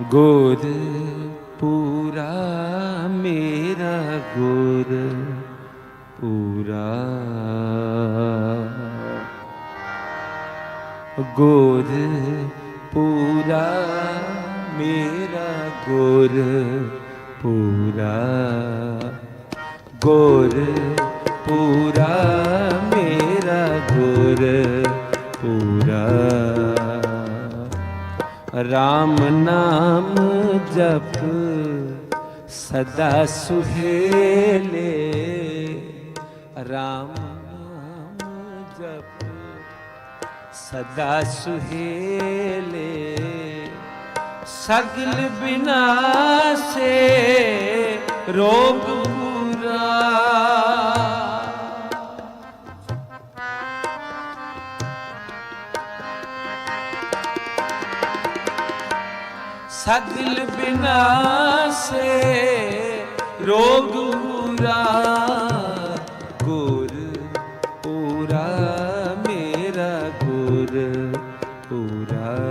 ਗੁਰ ਪੂਰਾ ਮੇਰਾ ਗੁਰ, ਪੂਰਾ। ਗੁਰ ਪੂਰਾ ਮੇਰਾ ਗੁਰ, ਪੂਰਾ। ਗੁਰ ਪੂਰਾ ਮੇਰਾ ਗੁਰ, ਪੂਰਾ। RAM ਨਾਮ ਜਪ ਸਦਾ ਸੁਹੇਲੇ RAM ਨਾਮ ਜਪ ਸਦਾ ਸੁਹੇਲੇ ਸਗਲ ਬਿਨਾਸੇ ਰੋਗ ਸਗਲ ਬਿਨਾਸੇ ਰੋਗ ਪੂਰਾ ਗੁਰ ਪੂਰਾ ਮੇਰਾ ਗੁਰ ਪੂਰਾ।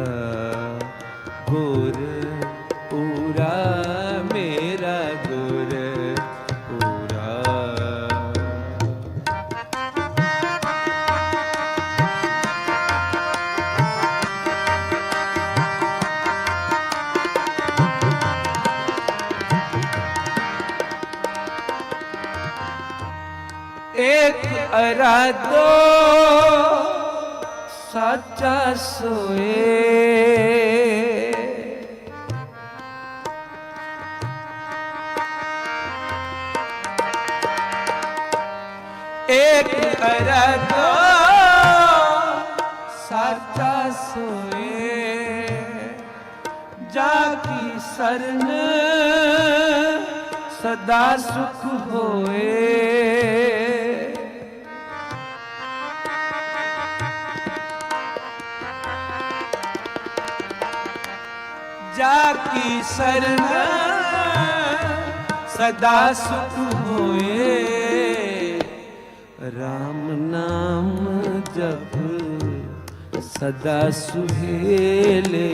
ਅਰਾਧੋ ਸਾਚਾ ਸੋਏ। ਇੱਕ ਅਰਾਧੋ ਸਾਚਾ ਸੋਏ। ਜਾ ਕੀ ਸਰਨ ਸਦਾ ਸੁਖ ਹੋਏ। ਜਾ ਕੀ ਸਰਨ ਸਦਾ ਸੁਖ ਹੋਏ RAM ਨਾਮ ਜਪ ਸਦਾ ਸੁਹੇਲੇ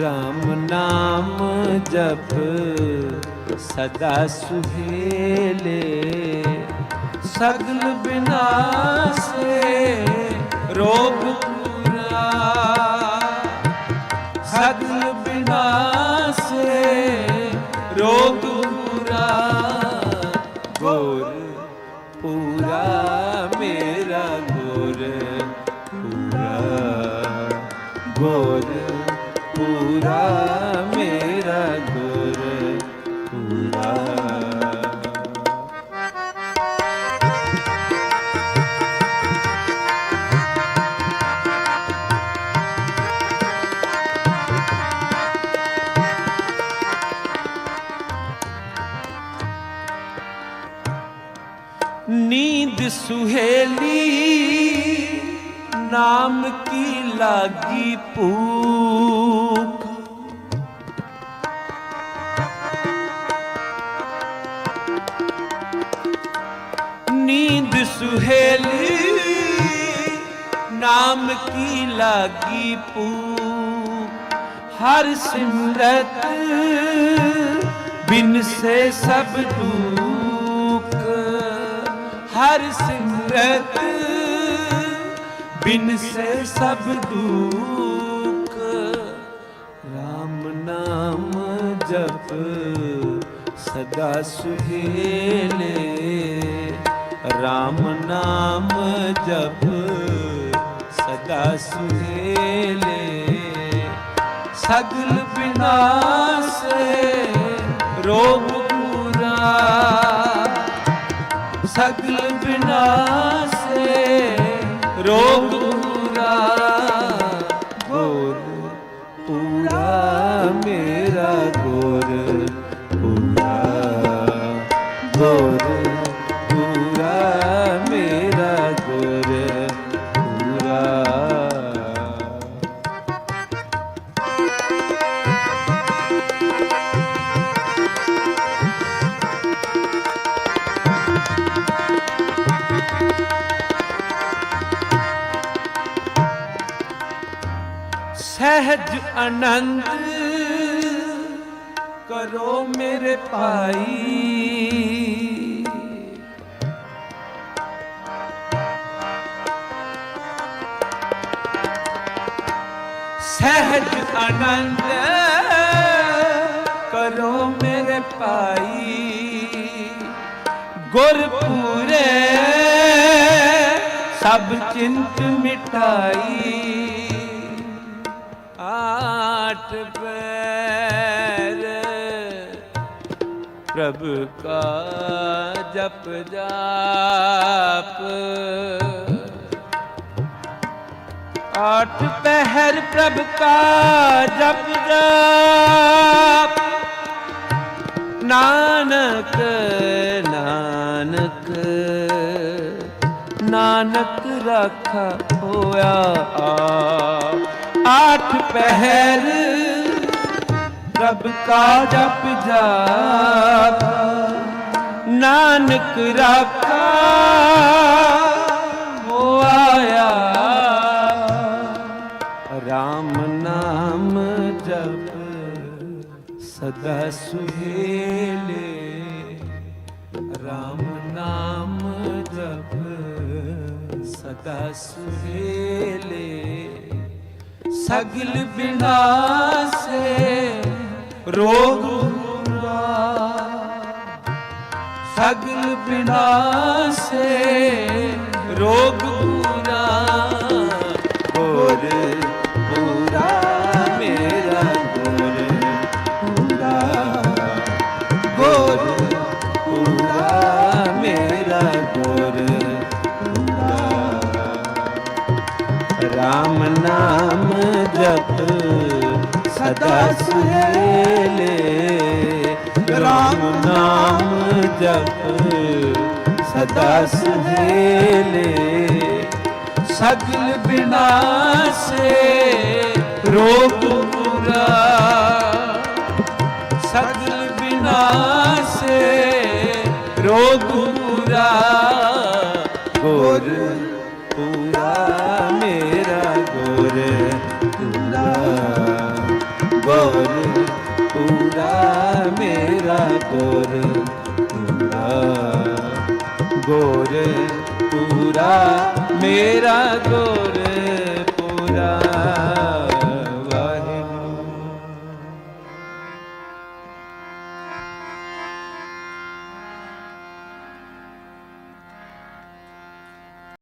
RAM ਨਾਮ ਜਪ ਸਦਾ ਸੁਹੇਲੇ ਸਗਲ ਬਿਨਾਸੇ ਰੋਗ ਗੁਰ ਪੂਰਾ ਮੇਰਾ ਗੁਰ ਪੂਰਾ। ਨੀਂਦ ਸੁਹੇਲ ਨਾਮ ਕੀ ਲਾਗੀ ਭੂਖ। ਨੀਂਦ ਸੁਹੇਲੀ ਨਾਮ ਕੀ ਲਾਗੀ ਭੂਖ। ਹਰ ਸਿਮਰਤ ਬਿਨ ਸੇ ਸਭ ਦੁਖ। ਹਰ ਸਿਮਰਤ ਬਿਨ ਸੇ ਸਭ ਦੁਖ। RAM ਨਾਮ ਜਪ ਸਦਾ ਸੁਹੇਲੇ। RAM ਨਾਮ ਜਪ ਸਦਾ ਸੁਹੇਲੇ। ਸਗਲ ਬਿਨਾਸੇ ਰੋਗ ਪੂਰਾ। ਸਗਲ ਬਿਨਾਸੇ ਰੋਗ ਪੂਰਾ ਸਹਿਜ ਆਨੰਦ ਕਰੋ ਮੇਰੇ ਭਾਈ। ਸਹਿਜ ਆਨੰਦ ਕਰੋ ਮੇਰੇ ਭਾਈ। ਗੁਰਪੂਰੇ ਸਭ ਚਿੰਤ ਮਿਟਾਈ। ਆਠ ਪੈਰ। ਪ੍ਰਭ ਕਾ ਜਪ ਜਾਪ। ਆਠ ਪਹਿਰ ਪ੍ਰਭ ਕਾ ਜਪ ਜਾਪ। ਨਾਨਕ ਨਾਨਕ ਨਾਨਕ ਰਾਖਾ ਹੋਇਆ ਆਪ। ਆਠ ਪਹਿਰ ਰਬ ਕਾ ਜਪ ਜਾਪ, ਨਾਨਕ ਰਾਖਾ ਹੋਇਆ ਰਾਮ ਨਾਮ ਜਪ ਸਦਾ ਸੁਹੇਲੇ। ਰਾਮ ਨਾਮ ਜਪ ਸਦਾ ਸੁਹੇਲੇ। ਸਗਲ ਬਿਨਾਸੇ ਰੋਗ ਪੂਰਾ ਸਗਲ ਬਿਨਾਸੇ ਰੋਗ ਪੂਰਾ ਰਾਮ ਨਾਮ ਜਪ ਸਦਾ ਸੁਹੇਲੇ ਰਾਮ ਨਾਮ ਜਪ ਸਦਾ ਸੁਹੇਲੇ ਸਗਲ ਬਿਨਾਸੇ ਰੋਗ ਪੂਰਾ ਸਗਲ ਬਿਨਾਸੇ ਰੋਗ ਪੂਰਾ ਗੁਰ ਪੂਰਾ ਮੇਰਾ ਗੁਰ ਪੂਰਾ। ਗੁਰ ਪੂਰਾ ਮੇਰਾ ਗੁਰ ਪੂਰਾ। ਗੁਰ ਪੂਰਾ ਮੇਰਾ ਗੁਰ